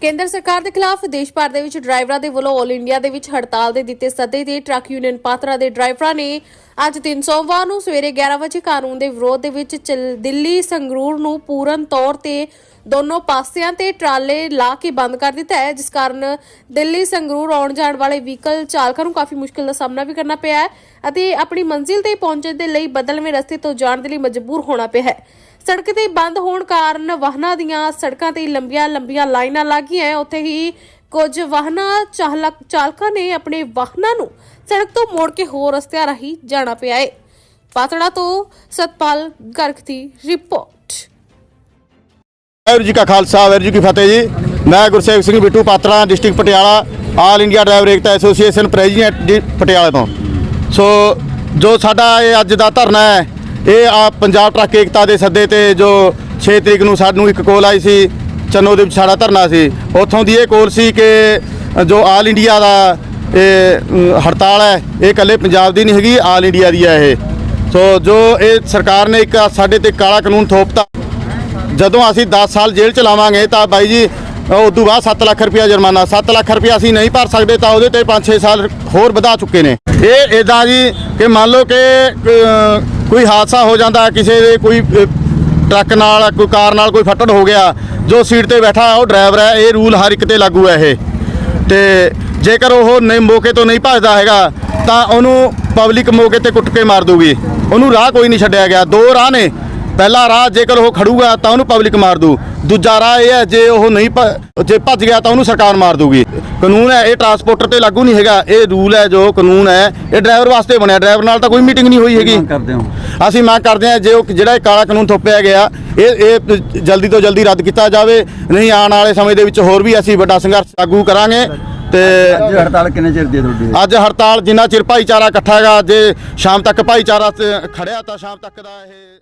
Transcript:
ਕੇਂਦਰ ਸਰਕਾਰ ਦੇ ਖਿਲਾਫ ਦੇਸ਼ ਭਰ ਦੇ ਵਿੱਚ ਡਰਾਈਵਰਾਂ ਦੇ ਵੱਲੋਂ 올 ਇੰਡੀਆ ਦੇ ਵਿੱਚ ਹੜਤਾਲ ਦੇ ਦਿੱਤੇ ਸੱਦੇ ਤੇ ਟਰੱਕ ਯੂਨੀਅਨ ਪਾਤਰਾ ਦੇ ਡਰਾਈਵਰਾਂ ਨੇ ਅੱਜ ਦਿਨ ਸੋਮਵਾਰ ਨੂੰ ਸਵੇਰੇ 11 ਵਜੇ ਕਾਨੂੰਨ ਦੇ ਵਿਰੋਧ ਦੇ ਵਿੱਚ ਦਿੱਲੀ ਸੰਗਰੂਰ ਨੂੰ ਪੂਰਨ ਤੌਰ ਤੇ ਦੋਨੋਂ ਪਾਸਿਆਂ ਤੇ ਟਰਾਲੇ ਲਾ ਕੇ ਬੰਦ ਕਰ ਦਿੱਤਾ ਹੈ, ਜਿਸ ਕਾਰਨ ਦਿੱਲੀ ਸੰਗਰੂਰ ਆਉਣ ਜਾਣ ਵਾਲੇ ਵਹੀਕਲ ਚਾਲਕਾਂ ਨੂੰ ਕਾਫੀ ਮੁਸ਼ਕਲ ਦਾ ਸਾਹਮਣਾ ਵੀ ਕਰਨਾ ਪਿਆ ਹੈ ਅਤੇ ਆਪਣੀ ਮੰਜ਼ਿਲ ਤੇ ਪਹੁੰਚਣ ਦੇ ਲਈ ਬਦਲਵੇਂ ਰਸਤੇ ਤੋਂ ਜਾਣ ਦੇ ਲਈ ਮਜਬੂਰ ਹੋਣਾ ਪਿਆ ਹੈ। ਸੜਕ ਤੇ ਬੰਦ ਹੋਣ ਕਾਰਨ ਵਾਹਨਾਂ ਦੀਆਂ ਸੜਕਾਂ ਤੇ ਲੰਬੀਆਂ ਲੰਬੀਆਂ ਲਾਈਨਾਂ ਲੱਗੀਆਂ ਹੈ। ਉੱਥੇ ਹੀ ਕੁਝ ਵਾਹਨਾਂ ਚਾਲਕਾਂ ਨੇ ਆਪਣੇ ਵਾਹਨਾਂ ਨੂੰ ਸੜਕ ਤੋਂ ਮੋੜ ਕੇ ਹੋਰ ਰਸਤਿਆਂ ਰਾਹੀਂ ਜਾਣਾ ਪਿਆ ਹੈ ਪਾਤੜਾ ਤੋਂ ਸਤਪਾਲ ਗਰਗ ਦੀ ਰਿਪੋਰਟ। ਵਾਹਿਗੁਰੂ ਜੀ ਕਾ ਖਾਲਸਾ, ਵਾਹਿਗੁਰੂ ਜੀ ਕੀ ਫਤਿਹ ਜੀ। ਮੈਂ Gursewak Singh Bittu, Patran, district Patiala, all India driver ਏਕਤਾ ਐਸੋਸੀਏਸ਼ਨ, ਪ੍ਰੈਜ਼ੀਡੈਂਟ ਪਟਿਆਲਾ ਤੋਂ। ਸੋ, ਜੋ ਸਾਡਾ ਇਹ ਅੱਜ ਦਾ ਧਰਨਾ ਹੈ ਇਹ ਆ ਪੰਜਾਬ ਟਰੱਕ ਏਕਤਾ ਦੇ ਸੱਦੇ ਤੇ ਜੋ 6 ਤਰੀਕ ਨੂੰ ਸਾਨੂੰ ਇੱਕ ਕੋਲ ਆਈ ਸੀ, ਚੰਨੋ ਦੇ ਵਿੱਚ ਸਾਡਾ ਧਰਨਾ ਸੀ। ਉੱਥੋਂ ਦੀ ਇਹ ਕੋਲ ਸੀ ਕਿ ਜੋ ਆਲ ਇੰਡੀਆ ਦਾ ਇਹ ਹੜਤਾਲ ਹੈ, ਇਹ ਇਕੱਲੇ ਪੰਜਾਬ ਦੀ ਨਹੀਂ ਹੈਗੀ ਆਲ ਇੰਡੀਆ ਦੀ ਹੈ ਇਹ। ਸੋ ਜੋ ਇਹ ਸਰਕਾਰ ਨੇ ਇੱਕ ਸਾਡੇ ਤੇ ਕਾਲਾ ਕਾਨੂੰਨ ਥੋਪਤਾ, ਜਦੋਂ ਅਸੀਂ 10 ਸਾਲ ਜੇਲ੍ਹ ਚ ਲਾਵਾਂਗੇ ਤਾਂ ਬਾਈ ਜੀ ਉਸ ਤੋਂ ਬਾਅਦ 7 ਲੱਖ ਰੁਪਇਆ ਜੁਰਮਾਨਾ 7 ਲੱਖ ਰੁਪਇਆ ਅਸੀਂ ਨਹੀਂ ਭਰ ਸਕਦੇ ਤਾਂ ਉਹਦੇ ਤੇ 5-6 ਸਾਲ ਹੋਰ ਵਧਾ ਚੁੱਕੇ ਨੇ। ਇਹ ਇਦਾਂ ਜੀ ਕਿ ਮੰਨ ਲਓ ਕਿ ਕੋਈ ਹਾਦਸਾ ਹੋ ਜਾਂਦਾ, ਕਿਸੇ ਦੇ ਕੋਈ ਟਰੱਕ ਨਾਲ, ਕੋਈ ਕਾਰ ਨਾਲ ਕੋਈ ਫੱਟੜ ਹੋ ਗਿਆ, ਜੋ ਸੀਟ ਤੇ ਬੈਠਾ ਉਹ ਡਰਾਈਵਰ ਹੈ, ਇਹ ਰੂਲ ਹਰ ਇੱਕ ਤੇ ਲਾਗੂ ਹੈ ਇਹ। ਤੇ ਜੇਕਰ ਉਹ ਨਹੀਂ, ਮੌਕੇ ਤੋਂ ਨਹੀਂ ਭੱਜਦਾ ਹੈਗਾ, ਤਾਂ ਉਹਨੂੰ ਪਬਲਿਕ ਮੌਕੇ ਤੇ ਕੁੱਟ ਕੇ ਮਾਰ ਦੂਗੀ ਉਹਨੂੰ ਰਾਹ ਕੋਈ ਨਹੀਂ ਛੱਡਿਆ ਗਿਆ, ਦੋ ਰਾਹ ਨੇ। ਪਹਿਲਾ ਰਾਹ ਜੇਕਰ ਉਹ ਖੜੂਗਾ ਤਾਂ ਉਹਨੂੰ ਪਬਲਿਕ ਮਾਰ ਦੂ। ਦੂਜਾ ਰਾਹ ਇਹ ਹੈ ਜੇ ਉਹ ਨਹੀਂ ਜੇ ਭੱਜ ਗਿਆ ਤਾਂ ਉਹਨੂੰ ਸਰਕਾਰ ਮਾਰ ਦੂਗੀ। ਕਾਨੂੰਨ ਹੈ ਇਹ ਟਰਾਂਸਪੋਰਟਰ ਤੇ ਲਾਗੂ ਨਹੀਂ ਹੈਗਾ। ਇਹ ਰੂਲ ਹੈ ਜੋ ਕਾਨੂੰਨ ਹੈ ਇਹ ਡਰਾਈਵਰ ਵਾਸਤੇ ਬਣਿਆ। ਡਰਾਈਵਰ ਨਾਲ ਤਾਂ ਕੋਈ ਮੀਟਿੰਗ ਨਹੀਂ ਹੋਈ ਹੈਗੀ। ਅਸੀਂ ਮੰਗ ਕਰਦੇ ਹਾਂ ਜੇ ਉਹ ਜਿਹੜਾ ਇਹ ਕਾਲਾ ਕਾਨੂੰਨ ਥੋਪਿਆ ਗਿਆ ਇਹ ਇਹ ਜਲਦੀ ਤੋਂ ਜਲਦੀ ਰੱਦ ਕੀਤਾ ਜਾਵੇ। ਨਹੀਂ ਆਉਣ ਵਾਲੇ ਸਮੇਂ ਦੇ ਵਿੱਚ ਹੋਰ ਵੀ ਅਸੀਂ ਵੱਡਾ ਸੰਘਰਸ਼ ਲਾਗੂ ਕਰਾਂਗੇ। ਤੇ ਅੱਜ ਹੜਤਾਲ ਕਿੰਨੇ ਚਿਰ ਦੀ ਤੁਹਾਡੀ? ਅੱਜ ਹੜਤਾਲ ਜਿੰਨਾ ਚਿਰ ਭਾਈਚਾਰਾ ਇਕੱਠਾ ਹੈਗਾ ਜੇ ਸ਼ਾਮ ਤੱਕ ਭਾਈਚਾਰਾ ਖੜਿਆ ਤਾਂ ਸ਼ਾਮ ਤੱਕ ਦਾ ਇਹ